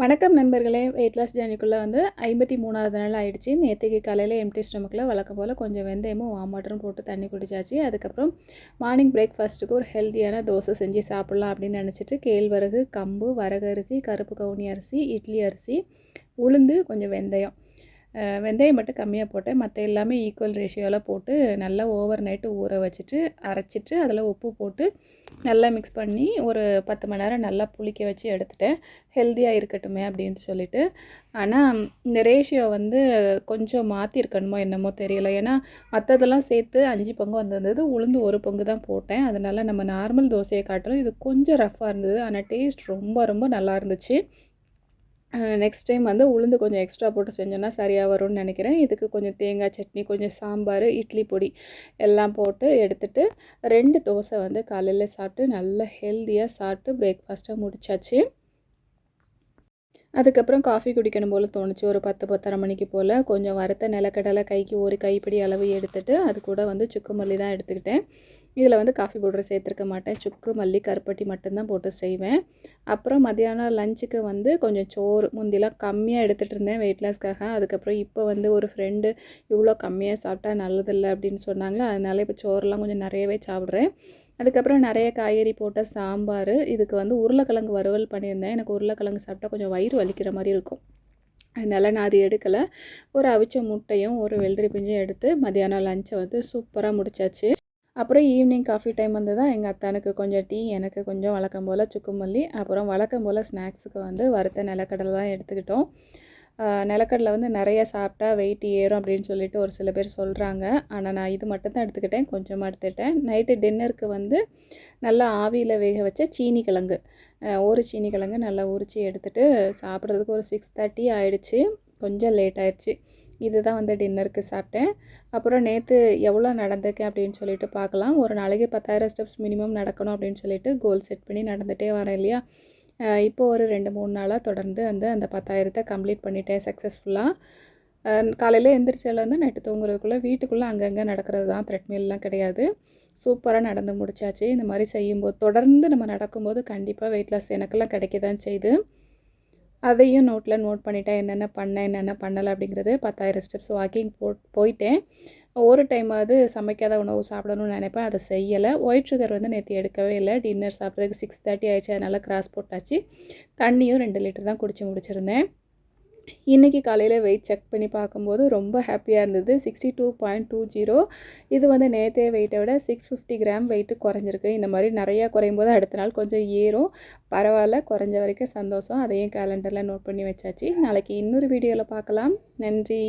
வணக்கம் நண்பர்களே. Weight loss ஜேர்னிக்குள்ளே வந்து ஐம்பத்தி மூணாவது நாள் ஆயிடுச்சு. நேற்றுக்கு காலையில் எம்டி ஸ்டொமக்கில் வழக்கம் போல் கொஞ்சம் வெந்தயமும் வாம் போட்டு தண்ணி குடிச்சாச்சு. அதுக்கப்புறம் மார்னிங் பிரேக்ஃபாஸ்ட்டுக்கு ஒரு ஹெல்த்தியான தோசை செஞ்சு சாப்பிட்லாம் அப்படின்னு நினச்சிட்டு கேழ்வரகு கம்பு வரகரிசி கருப்பு கவுனி அரிசி இட்லி அரிசி உளுந்து கொஞ்சம் வெந்தயம். வெந்தயம் மட்டும் கம்மியாக போட்டேன் மற்ற எல்லாமே ஈக்குவல் ரேஷியோவில் போட்டு நல்லா ஓவர் நைட்டு ஊற வச்சுட்டு அரைச்சிட்டு அதில் உப்பு போட்டு நல்லா மிக்ஸ் பண்ணி ஒரு பத்து மணி நேரம் நல்லா புளிக்க வச்சு எடுத்துட்டேன். ஹெல்த்தியாக இருக்கட்டுமே அப்படின்னு சொல்லிட்டு. ஆனால் இந்த ரேஷியோ வந்து கொஞ்சம் மாற்றிருக்கணுமோ என்னமோ தெரியல. ஏன்னா மற்றதெல்லாம் சேர்த்து அஞ்சு பங்கு வந்திருந்தது உளுந்து ஒரு பங்கு தான் போட்டேன். அதனால் நம்ம நார்மல் தோசையை காட்டிலும் இது கொஞ்சம் ரஃப்பாக இருந்தது. ஆனால் டேஸ்ட் ரொம்ப ரொம்ப நல்லா இருந்துச்சு. நெக்ஸ்ட் டைம் வந்து உளுந்து கொஞ்சம் எக்ஸ்ட்ரா போட்டு செஞ்சோன்னா சரியாக வரும்னு நினைக்கிறேன். இதுக்கு கொஞ்சம் தேங்காய் சட்னி கொஞ்சம் சாம்பார் இட்லி பொடி எல்லாம் போட்டு எடுத்துகிட்டு ரெண்டு தோசை வந்து காலையில் சாப்பிட்டு நல்லா ஹெல்த்தியாக சாப்பிட்டு பிரேக்ஃபாஸ்ட்டாக முடிச்சாச்சு. அதுக்கப்புறம் காஃபி குடிக்கணும் போல் தோணுச்சு. ஒரு பத்து பத்தரை மணிக்கு போல் கொஞ்சம் வறுத்த நிலக்கடலை கைக்கு ஒரு கைப்பிடி அளவு எடுத்துட்டு அது கூட வந்து சுக்கு மல்லி தான் எடுத்துக்கிட்டேன். இதில் வந்து காஃபி பவுடர் சேர்த்துருக்க மாட்டேன். சுக்கு மல்லி கருப்பட்டி மட்டும்தான் போட்டு செய்வேன். அப்புறம் மத்தியானம் லஞ்சுக்கு வந்து கொஞ்சம் சோறு முந்திலாம் கம்மியாக எடுத்துகிட்டு இருந்தேன் வெயிட் லாஸ்க்காக அதுக்கப்புறம் இப்போ வந்து ஒரு ஃப்ரெண்டு இவ்வளோ கம்மியாக சாப்பிட்டா நல்லதில்லை அப்படின்னு சொன்னாங்க. அதனால இப்போ சோறுலாம் கொஞ்சம் நிறையவே சாப்பிட்றேன். அதுக்கப்புறம் நிறைய காய்கறி போட்ட சாம்பார் இதுக்கு வந்து உருளைக்கிழங்கு வறுவல் பண்ணியிருந்தேன். எனக்கு உருளைக்கிழங்கு சாப்பிட்டா கொஞ்சம் வயிறு வலிக்கிற மாதிரி இருக்கும். அதனால் நான் அது எடுக்கலை. ஒரு அவிச்ச முட்டையும் ஒரு வெள்ளரி பிஞ்சும் எடுத்து மதியானம் லஞ்சை வந்து சூப்பராக முடிச்சாச்சு. அப்புறம் ஈவினிங் காஃபி டைம் வந்து தான் எங்கள் அத்தானுக்கு கொஞ்சம் டீ எனக்கு கொஞ்சம் வழக்கம் போல் சுக்குமல்லி அப்புறம் வழக்கம் போல் ஸ்நாக்ஸுக்கு வந்து வறுத்த நிலக்கடலை தான் எடுத்துக்கிட்டோம். நிலக்கடலை வந்து நிறைய சாப்பிட்டா வெயிட் ஏறும் அப்படின்னு சொல்லிட்டு ஒரு சில பேர் சொல்கிறாங்க ஆனால் நான் இது மட்டும் தான் எடுத்துக்கிட்டேன் கொஞ்சமாக எடுத்துக்கிட்டேன் நைட்டு டின்னருக்கு வந்து நல்லா ஆவியில் வேக வச்ச சீனி கிழங்கு. ஒரு சீனி கிழங்கு நல்லா உரித்து எடுத்துகிட்டு சாப்பிட்றதுக்கு ஒரு சிக்ஸ் தேர்ட்டி ஆகிடுச்சி கொஞ்சம் லேட் ஆயிடுச்சு. இதுதான் வந்து டின்னருக்கு சாப்பிட்டேன். அப்புறம் நேற்று எவ்வளோ நடந்திருக்கேன் அப்படின்னு சொல்லிட்டு பார்க்கலாம். ஒரு நாளைக்கு பத்தாயிரம் ஸ்டெப்ஸ் மினிமம் நடக்கணும் அப்படின்னு சொல்லிட்டு கோல் செட் பண்ணி நடந்துகிட்டே வரேன் இல்லையா? இப்போது ஒரு ரெண்டு மூணு நாளாக தொடர்ந்து வந்து அந்த பத்தாயிரத்தை கம்ப்ளீட் பண்ணிட்டேன் சக்ஸஸ்ஃபுல்லாக காலையில் எந்திரிச்சதுலேருந்து நைட்டு தூங்குறதுக்குள்ளே வீட்டுக்குள்ளே அங்கங்கே நடக்கிறது தான் த்ரெட்மில்லாம் கிடையாது. சூப்பராக நடந்து முடிச்சாச்சு. இந்த மாதிரி செய்யும்போது தொடர்ந்து நம்ம நடக்கும்போது கண்டிப்பாக வெயிட் லாஸ் எனக்கெல்லாம் கிடைக்க தான் செய்யுது அதையும் நோட்டில் நோட் பண்ணிட்டேன். என்னென்ன பண்ணேன் என்னென்ன பண்ணலை அப்படிங்கிறது பத்தாயிரம் ஸ்டெப்ஸ் வாக்கிங் போ போயிட்டேன். ஒரு டைமாவது சமைக்காத உணவு சாப்பிடணும்னு நினைப்பேன். அதை செய்யலை. ஒயிட் சுகர் வந்து நேற்று எடுக்கவே இல்லை. டின்னர் சாப்பிட்றதுக்கு சிக்ஸ் தேர்ட்டி ஆயிடுச்சு. அதனால் கிராஸ் போட்டாச்சு. தண்ணியும் ரெண்டு லிட்டர் தான் குடிச்சு முடிச்சிருந்தேன். இன்றைக்கி காலையில் வெயிட் செக் பண்ணி பார்க்கும்போது ரொம்ப ஹாப்பியாக இருந்தது. Sixty two point two zero இது வந்து நேற்றே வெயிட்டை விட சிக்ஸ் ஃபிஃப்டி கிராம் வெயிட்டு குறைஞ்சிருக்கு. இந்த மாதிரி நிறையா குறையும் போது அடுத்த நாள் கொஞ்சம் ஏறும். பரவாயில்ல குறைஞ்ச வரைக்கும் சந்தோஷம். அதையும் கேலண்டரில் நோட் பண்ணி வச்சாச்சு. நாளைக்கு இன்னொரு வீடியோவில் பார்க்கலாம். நன்றி.